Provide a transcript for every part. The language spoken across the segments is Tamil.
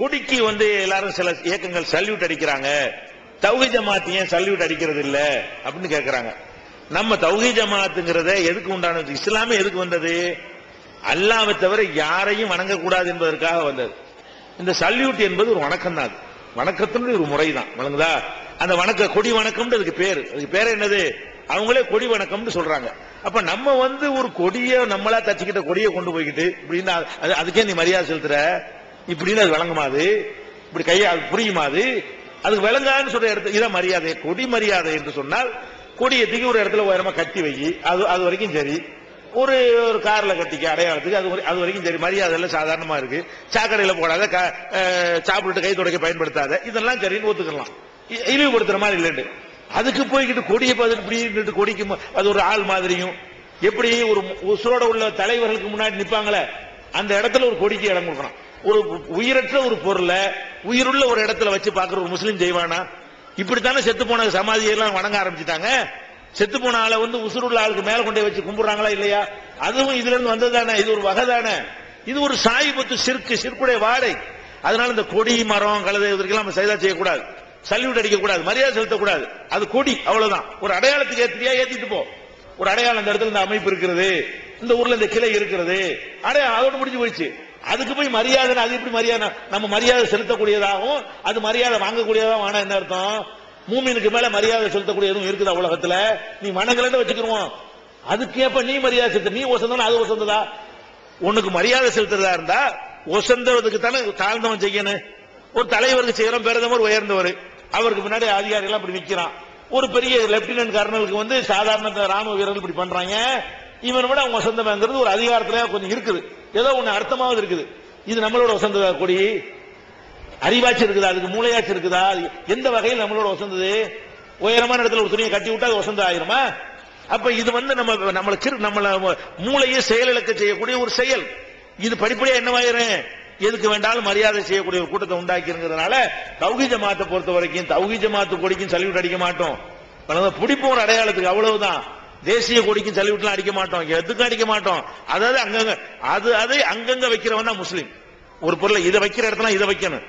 கொடிக்கு வந்து எல்லாரும் சில இயக்கங்கள் சல்யூட் அடிக்கிறாங்க. தௌஹி ஜமாத் ஏன் சல்யூட் அடிக்கிறது இல்ல? அப்படின்னு கேட்கிறாங்க நம்ம தௌஹி ஜமாத்துங்கிறத எதுக்கு உண்டானது இஸ்லாமே எதுக்கு வந்தது? அல்லாவை தவிர யாரையும் வணங்கக்கூடாது என்பதற்காக வந்தது. இந்த சல்யூட் என்பது ஒரு வணக்கம் தான் அது. வணக்கத்தினுடைய ஒரு முறை தான் வணங்குதா அந்த வணக்க கொடி வணக்கம்னு அதுக்கு பேரு. அதுக்கு பேர் என்னது? அவங்களே கொடி வணக்கம்னு சொல்றாங்க. அப்ப நம்ம வந்து ஒரு கொடிய நம்மளா தச்சுக்கிட்ட கொடியை கொண்டு போய்கிட்டு அப்படின்னு அது அதுக்கே நீ மரியாதை செலுத்துற? இப்படின்னு அது விளங்குமா அது? இப்படி கையை அது புரியுமா அது? அதுக்கு விளங்கான்னு சொல்ற இடத்துல இதான் மரியாதை கொடி மரியாதை என்று சொன்னால் கொடியை தூக்கி ஒரு இடத்துல உயரமா கட்டி வை. அது அது வரைக்கும் சரி. ஒரு ஒரு கார்ல கட்டிக்க அடையாளத்துக்கு அது அது வரைக்கும் சரி. மரியாதை எல்லாம் சாதாரணமா இருக்கு. சாக்கடையில போடாத க- சாப்பிட்டுட்டு கை துடைக்க பயன்படுத்தாத. இதெல்லாம் சரின்னு ஒத்துக்கலாம். இ- இழிவுபடுத்துற மாதிரி இல்லைண்டு. அதுக்கு போய்கிட்டு கொடியை பார்த்துட்டு இப்படி கொடிக்கும் கொடிக்கு அது ஒரு ஆள் மாதிரியும். எப்படி ஒரு உசுரோட உள்ள தலைவர்களுக்கு முன்னாடி நிப்பாங்களே அந்த இடத்துல ஒரு கொடிக்கு இடம் கொடுக்கணும். ஒரு உயிரற்ற ஒரு பொருளை உயிருள்ள ஒரு இடத்துல வச்சு பார்க்குற ஒரு முஸ்லீம் செய்வானா இப்படித்தானே செத்து போன சமாதியெல்லாம் வணங்க ஆரம்பிச்சிட்டாங்க. செத்து போன ஆளை வந்து உசுருள்ள ஆளுக்கு மேல கொண்டு வச்சு கும்பிடுறாங்களா இல்லையா? அதுவும் இதுல இருந்து வந்ததுதானே இது ஒரு வகை தானே. இது ஒரு சாயிபத்து சிற்கு சிற்குடைய வாடை. அதனால இந்த கொடி மரம் கலது இதற்கெல்லாம் நம்ம சைதா செய்யக்கூடாது. சல்யூட் அடிக்கக்கூடாது. மரியாதை செலுத்தக்கூடாது. அது கொடி அவ்வளவுதான். ஒரு அடையாளத்துக்கு ஏத்தியா ஏத்திட்டு போ. ஒரு அடையாளம் இந்த இடத்துல இந்த அமைப்பு இருக்கிறது. இந்த ஊர்ல இந்த கிளை இருக்கிறது. அடையாளம் அதோட முடிஞ்சு போயிடுச்சு. அதுக்கு போய் மரியாதை அது எப்படி மரியாதை? நம்ம மரியாதை செலுத்தக்கூடியதாகவும் அது மரியாதை வாங்கக்கூடியதாகவும் ஆனா என்ன அர்த்தம்? மூமினுக்கு மேல மரியாதை செலுத்தக்கூடிய எதுவும் இருக்குதா உலகத்துல? நீ வணங்கலன்னு வச்சுக்கிருவோம். அதுக்கேப்ப நீ மரியாதை செலுத்த. நீ ஒசந்தா அது ஒசந்ததா? உனக்கு மரியாதை செலுத்துறதா இருந்தா ஒசந்ததுக்கு தானே தாழ்ந்தவன் செய்யணும். ஒரு தலைவருக்கு செய்யறோம் பிறந்தவர் உயர்ந்தவர். அவருக்கு முன்னாடி அதிகாரி எல்லாம் இப்படி நிக்கிறான். ஒரு பெரிய லெப்டினன்ட் கர்னலுக்கு வந்து சாதாரண ராணுவ வீரர்கள் இப்படி பண்றாங்க. இவனை விட அவங்க வசந்தவங்கிறது ஒரு அதிகாரத்துல கொஞ்சம் இருக்குது. ஏதோ ஒண்ணு அர்த்தமாவது இருக்குது. இது நம்மளோட வசந்ததா கொடி? அறிவாச்சு இருக்குதா? அதுக்கு மூளையாச்சு இருக்குதா? எந்த வகையில் நம்மளோட வசந்தது? உயரமான இடத்துல ஒரு துணியை கட்டி விட்டா அது வசந்த ஆயிருமா? அப்ப இது வந்து நம்ம நம்மள கிரு நம்மள மூளையை செயலிழக்க செய்யக்கூடிய ஒரு செயல். இது படிப்படியா என்னவாயிரும் எதுக்கு வேண்டாலும் மரியாதை செய்யக்கூடிய ஒரு கூட்டத்தை உண்டாக்கிருங்கிறதுனால தௌகிஜ ஜமாத்தை பொறுத்த வரைக்கும் தௌகிஜ ஜமாத்து கொடிக்கும் சல்யூட் அடிக்க மாட்டோம். அவ்வளவுதான். பிடிப்போம் ஒரு அடையாளத்துக்கு. அவ்வளவுதான். தேசிய கொடிக்கும் சல்யூட்லாம் அடிக்க மாட்டோம் எதுக்கும் அடிக்க மாட்டோம். அதாவது அங்கங்க அது அதை அங்கங்க வைக்கிறவன் தான் முஸ்லீம். ஒரு பொருளை இதை வைக்கிற இடத்துல இதை வைக்கணும்.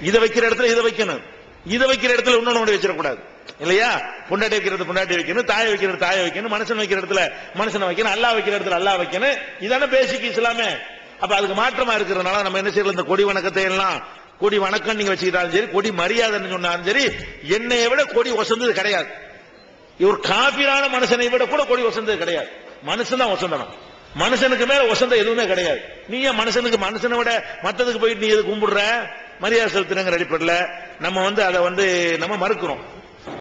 இதை வைக்கிற இடத்துல இதை வைக்கணும். இதை வைக்கிற இடத்துல இன்னொன்னு ஒண்ணு வச்சிடக்கூடாது. இல்லையா? பொண்டாட்டி வைக்கிறது பொண்டாட்டி வைக்கணும் தாயை வைக்கிறது தாயை வைக்கணும் மனுஷன் வைக்கிற இடத்துல மனுஷனை வைக்கணும் அல்லா வைக்கிற இடத்துல அல்லாஹ் வைக்கணும். இதான பேசிக் இஸ்லாமே. அப்ப அதுக்கு மாற்றமா இருக்கிறதுனால நம்ம என்ன செய்யலாம் இந்த கொடி வணக்கத்தை எல்லாம் கொடி வணக்கம் நீங்க வச்சுக்கிட்டாலும் சரி கொடி மரியாதைன்னு சொன்னாலும் சரி என்னைய விட கொடி ஒசந்தது கிடையாது. ஒரு காபிரான மனுஷனை விட கூட கொடி வசந்தது கிடையாது. மனுஷன் தான் வசந்தனம் மனுஷனுக்கு மேல வசந்தம் எதுவுமே கிடையாது. நீ ஏன் மனுஷனுக்கு மனுஷனை விட மத்ததுக்கு போயிட்டு நீ எது கும்பிடுற? மரியாதை செலுத்துறங்கிற அடிப்படையில் நம்ம வந்து அதை வந்து நம்ம மறுக்கிறோம்.